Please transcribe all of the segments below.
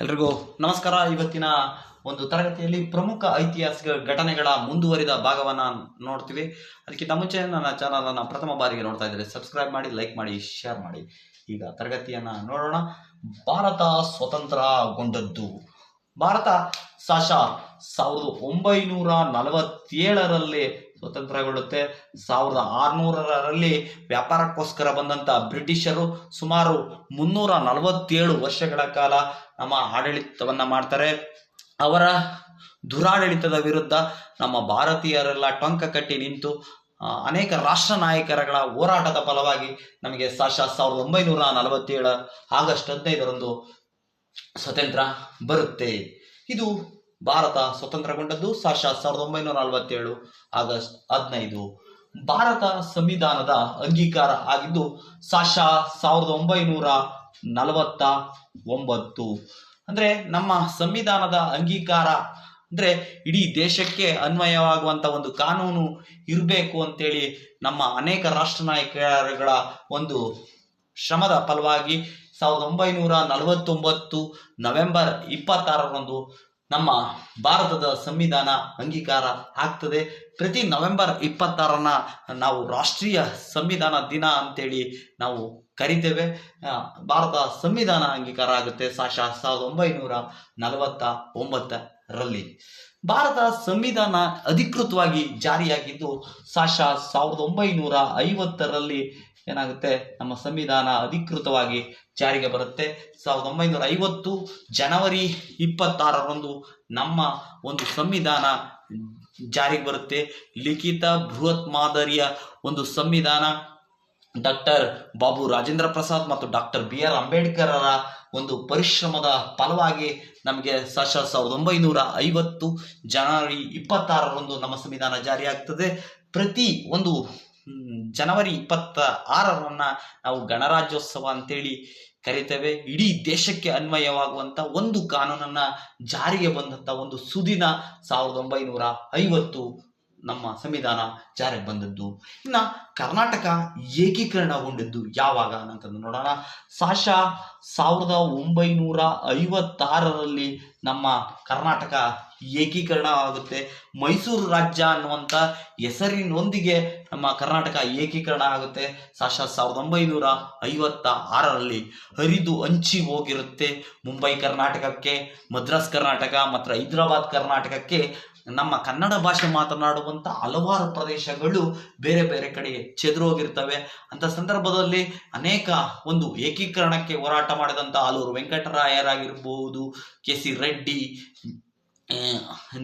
ಎಲ್ರಿಗೂ ನಮಸ್ಕಾರ. ಇವತ್ತಿನ ಒಂದು ತರಗತಿಯಲ್ಲಿ ಪ್ರಮುಖ ಐತಿಹಾಸಿಕ ಘಟನೆಗಳ ಮುಂದುವರಿದ ಭಾಗವನ್ನ ನೋಡ್ತೀವಿ. ಅದಕ್ಕಿಂತ ಮುಂಚೆ ನನ್ನ ಚಾನಲ್ ಅನ್ನ ಪ್ರಥಮ ಬಾರಿಗೆ ನೋಡ್ತಾ ಇದ್ದಾರೆ ಸಬ್ಸ್ಕ್ರೈಬ್ ಮಾಡಿ ಲೈಕ್ ಮಾಡಿ ಶೇರ್ ಮಾಡಿ. ಈಗ ತರಗತಿಯನ್ನ ನೋಡೋಣ. ಭಾರತ ಸ್ವತಂತ್ರಗೊಂಡದ್ದು. ಭಾರತ ಸಾಶ ಸಾವಿರದ ಒಂಬೈನೂರ ನಲವತ್ತೇಳರಲ್ಲಿ ಸ್ವತಂತ್ರಗೊಳ್ಳುತ್ತೆ ಸಾವಿರದ ಆರುನೂರರಲ್ಲಿ ವ್ಯಾಪಾರಕ್ಕೋಸ್ಕರ ಬಂದಂತ ಬ್ರಿಟಿಷರು ಸುಮಾರು ಮುನ್ನೂರ ನಲವತ್ತೇಳು ವರ್ಷಗಳ ಕಾಲ ನಮ್ಮ ಆಡಳಿತವನ್ನ ಮಾಡ್ತಾರೆ. ಅವರ ದುರಾಡಳಿತದ ವಿರುದ್ಧ ನಮ್ಮ ಭಾರತೀಯರೆಲ್ಲ ಟೊಂಕ ಕಟ್ಟಿ ನಿಂತು ಅನೇಕ ರಾಷ್ಟ್ರ ನಾಯಕರಗಳ ಹೋರಾಟದ ಫಲವಾಗಿ ನಮಗೆ ಸಾಶ ಸಾವಿರದ ಒಂಬೈನೂರ ನಲವತ್ತೇಳು ಆಗಸ್ಟ್ ಹದಿನೈದರಂದು ಸ್ವತಂತ್ರ ಬರುತ್ತೆ. ಇದು ಭಾರತ ಸ್ವತಂತ್ರಗೊಂಡದ್ದು ಸಾಶ ಸಾವಿರದ ಒಂಬೈನೂರ ನಲವತ್ತೇಳು ಆಗಸ್ಟ್ ಹದಿನೈದು. ಭಾರತ ಸಂವಿಧಾನದ ಅಂಗೀಕಾರ ಆಗಿದ್ದು ಸಾಶ ಸಾವಿರದ ಒಂಬೈನೂರ ನಲವತ್ತ ಒಂಬತ್ತು ಅಂದ್ರೆ ನಮ್ಮ ಸಂವಿಧಾನದ ಅಂಗೀಕಾರ ಅಂದ್ರೆ ಇಡೀ ದೇಶಕ್ಕೆ ಅನ್ವಯವಾಗುವಂತ ಒಂದು ಕಾನೂನು ಇರಬೇಕು ಅಂತೇಳಿ ನಮ್ಮ ಅನೇಕ ರಾಷ್ಟ್ರ ನಾಯಕರುಗಳ ಒಂದು ಶ್ರಮದ ಫಲವಾಗಿ ಸಾವಿರದ ಒಂಬೈನೂರ ನಲವತ್ತೊಂಬತ್ತು ನವೆಂಬರ್ ಇಪ್ಪತ್ತಾರರಂದು ನಮ್ಮ ಭಾರತದ ಸಂವಿಧಾನ ಅಂಗೀಕಾರ ಆಗ್ತದೆ. ಪ್ರತಿ ನವೆಂಬರ್ ಇಪ್ಪತ್ತಾರನ ನಾವು ರಾಷ್ಟ್ರೀಯ ಸಂವಿಧಾನ ದಿನ ಅಂತೇಳಿ ನಾವು ಕರಿತೇವೆ. ಭಾರತ ಸಂವಿಧಾನ ಅಂಗೀಕಾರ ಆಗುತ್ತೆ ಸಾಶ ಸಾವಿರದ ಒಂಬೈನೂರ ನಲವತ್ತ ಒಂಬತ್ತರಲ್ಲಿ ಭಾರತ ಸಂವಿಧಾನ ಅಧಿಕೃತವಾಗಿ ಜಾರಿಯಾಗಿದ್ದು ಸಾಶ ಸಾವಿರದ ಒಂಬೈನೂರ ಐವತ್ತರಲ್ಲಿ ಏನಾಗುತ್ತೆ? ನಮ್ಮ ಸಂವಿಧಾನ ಅಧಿಕೃತವಾಗಿ ಜಾರಿಗೆ ಬರುತ್ತೆ. ಸಾವಿರದ ಒಂಬೈನೂರ ಐವತ್ತು ಜನವರಿ ಇಪ್ಪತ್ತಾರರಂದು ನಮ್ಮ ಒಂದು ಸಂವಿಧಾನ ಜಾರಿಗೆ ಬರುತ್ತೆ. ಲಿಖಿತ ಬೃಹತ್ ಮಾದರಿಯ ಒಂದು ಸಂವಿಧಾನ ಡಾಕ್ಟರ್ ಬಾಬು ರಾಜೇಂದ್ರ ಪ್ರಸಾದ್ ಮತ್ತು ಡಾಕ್ಟರ್ ಬಿ ಆರ್ ಅಂಬೇಡ್ಕರರ ಒಂದು ಪರಿಶ್ರಮದ ಫಲವಾಗಿ ನಮಗೆ ಸಶ ಸಾವಿರದ ಒಂಬೈನೂರ ಐವತ್ತು ಜನವರಿ ಇಪ್ಪತ್ತಾರರಂದು ನಮ್ಮ ಸಂವಿಧಾನ ಜಾರಿಯಾಗ್ತದೆ. ಪ್ರತಿ ಒಂದು ಜನವರಿ ಇಪ್ಪತ್ತ ಆರರನ್ನ ನಾವು ಗಣರಾಜ್ಯೋತ್ಸವ ಅಂತೇಳಿ ಕರಿತೇವೆ. ಇಡೀ ದೇಶಕ್ಕೆ ಅನ್ವಯವಾಗುವಂತ ಒಂದು ಕಾನೂನನ್ನ ಜಾರಿಗೆ ಬಂದಂತ ಒಂದು ಸುದಿನ ಸಾವಿರದ ಒಂಬೈನೂರ ಐವತ್ತು ನಮ್ಮ ಸಂವಿಧಾನ ಜಾರಿಗೆ ಬಂದದ್ದು. ಇನ್ನ ಕರ್ನಾಟಕ ಏಕೀಕರಣಗೊಂಡದ್ದು ಯಾವಾಗ ಅಂತಂದು ನೋಡೋಣ. ಸಾಶಾ ಸಾವಿರದ ಒಂಬೈನೂರ ಐವತ್ತಾರರಲ್ಲಿ ನಮ್ಮ ಕರ್ನಾಟಕ ಏಕೀಕರಣ ಆಗುತ್ತೆ. ಮೈಸೂರು ರಾಜ್ಯ ಅನ್ನುವಂಥ ಹೆಸರಿನೊಂದಿಗೆ ನಮ್ಮ ಕರ್ನಾಟಕ ಏಕೀಕರಣ ಆಗುತ್ತೆ. ಸಾಶಾ ಸಾವಿರದ ಒಂಬೈನೂರ ಐವತ್ತ ಆರರಲ್ಲಿ ಹರಿದು ಹಂಚಿ ಹೋಗಿರುತ್ತೆ. ಮುಂಬೈ ಕರ್ನಾಟಕಕ್ಕೆ, ಮದ್ರಾಸ್ ಕರ್ನಾಟಕ, ಮತ್ತು ಹೈದರಾಬಾದ್ ಕರ್ನಾಟಕಕ್ಕೆ ನಮ್ಮ ಕನ್ನಡ ಭಾಷೆ ಮಾತನಾಡುವಂಥ ಹಲವಾರು ಪ್ರದೇಶಗಳು ಬೇರೆ ಬೇರೆ ಕಡೆ ಚೆದರೋಗಿರ್ತವೆ. ಅಂತ ಸಂದರ್ಭದಲ್ಲಿ ಅನೇಕ ಒಂದು ಏಕೀಕರಣಕ್ಕೆ ಹೋರಾಟ ಮಾಡಿದಂಥ ಆಲೂರು ವೆಂಕಟರಾಯರಾಗಿರ್ಬೋದು, ಕೆ ಸಿ ರೆಡ್ಡಿ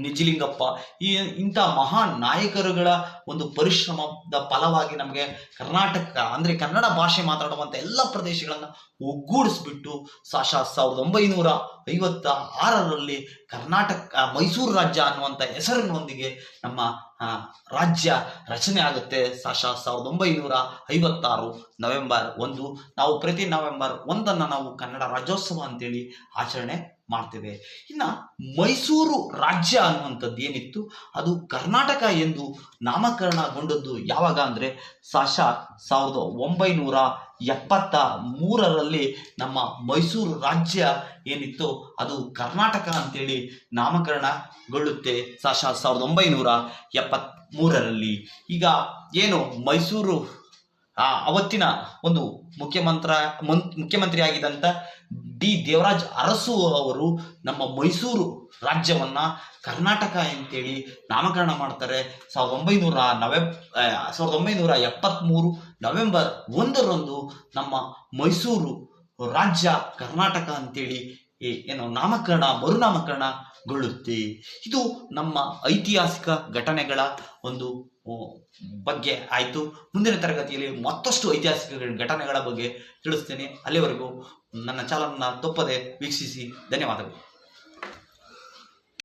ನಿಜಲಿಂಗಪ್ಪ, ಈ ಇಂಥ ಮಹಾನ್ ನಾಯಕರುಗಳ ಒಂದು ಪರಿಶ್ರಮದ ಫಲವಾಗಿ ನಮಗೆ ಕರ್ನಾಟಕ, ಅಂದ್ರೆ ಕನ್ನಡ ಭಾಷೆ ಮಾತಾಡುವಂಥ ಎಲ್ಲ ಪ್ರದೇಶಗಳನ್ನು ಒಗ್ಗೂಡಿಸ್ಬಿಟ್ಟು ಸಾಶ ಸಾವಿರದ ಒಂಬೈನೂರ ಐವತ್ತ ಆರರಲ್ಲಿ ಕರ್ನಾಟಕ ಮೈಸೂರು ರಾಜ್ಯ ಅನ್ನುವಂಥ ಹೆಸರಿನೊಂದಿಗೆ ನಮ್ಮ ರಾಜ್ಯ ರಚನೆ ಆಗುತ್ತೆ ಸಾಶ ಸಾವಿರದ ಒಂಬೈನೂರ ಐವತ್ತಾರು ನವೆಂಬರ್ ಒಂದು. ನಾವು ಪ್ರತಿ ನವೆಂಬರ್ ಒಂದನ್ನು ನಾವು ಕನ್ನಡ ರಾಜ್ಯೋತ್ಸವ ಅಂತೇಳಿ ಆಚರಣೆ ಮಾಡ್ತೇವೆ. ಇನ್ನು ಮೈಸೂರು ರಾಜ್ಯ ಅನ್ನುವಂಥದ್ದು ಏನಿತ್ತು? ಅದು ಕರ್ನಾಟಕ ಎಂದು ನಾಮಕರಣಗೊಂಡದ್ದು ಯಾವಾಗ ಅಂದರೆ ಸಾಶ ಸಾವಿರದ ಒಂಬೈನೂರ ಎಪ್ಪತ್ತ ಮೂರರಲ್ಲಿ ನಮ್ಮ ಮೈಸೂರು ರಾಜ್ಯ ಏನಿತ್ತು ಅದು ಕರ್ನಾಟಕ ಅಂತೇಳಿ ನಾಮಕರಣಗೊಳ್ಳುತ್ತೆ ಸಾಶ ಸಾವಿರದ ಒಂಬೈನೂರ ಎಪ್ಪತ್ತ್ ಮೂರರಲ್ಲಿ. ಈಗ ಏನು ಮೈಸೂರು ಆ ಅವತ್ತಿನ ಒಂದು ಮುಖ್ಯಮಂತ್ರ ಮುಖ್ಯಮಂತ್ರಿ ಆಗಿದ್ದಂಥ ಡಿ ದೇವರಾಜ್ ಅರಸು ಅವರು ನಮ್ಮ ಮೈಸೂರು ರಾಜ್ಯವನ್ನ ಕರ್ನಾಟಕ ಅಂತೇಳಿ ನಾಮಕರಣ ಮಾಡ್ತಾರೆ. ಸಾವಿರದ ಒಂಬೈನೂರ ನವೆ ಸಾವಿರದ ಒಂಬೈನೂರ ಎಪ್ಪತ್ತ್ಮೂರು ನವೆಂಬರ್ ಒಂದರಂದು ನಮ್ಮ ಮೈಸೂರು ರಾಜ್ಯ ಕರ್ನಾಟಕ ಅಂತೇಳಿ ಏನು ನಾಮಕರಣ, ಮರುನಾಮಕರಣಗೊಳ್ಳುತ್ತೆ. ಇದು ನಮ್ಮ ಐತಿಹಾಸಿಕ ಘಟನೆಗಳ ಒಂದು ಬಗ್ಗೆ ಆಯಿತು. ಮುಂದಿನ ತರಗತಿಯಲ್ಲಿ ಮತ್ತಷ್ಟು ಐತಿಹಾಸಿಕ ಘಟನೆಗಳ ಬಗ್ಗೆ ತಿಳಿಸ್ತೇನೆ. ಅಲ್ಲಿವರೆಗೂ ನನ್ನ ಚಾನಲ್ನ ತಪ್ಪದೆ ವೀಕ್ಷಿಸಿ. ಧನ್ಯವಾದಗಳು.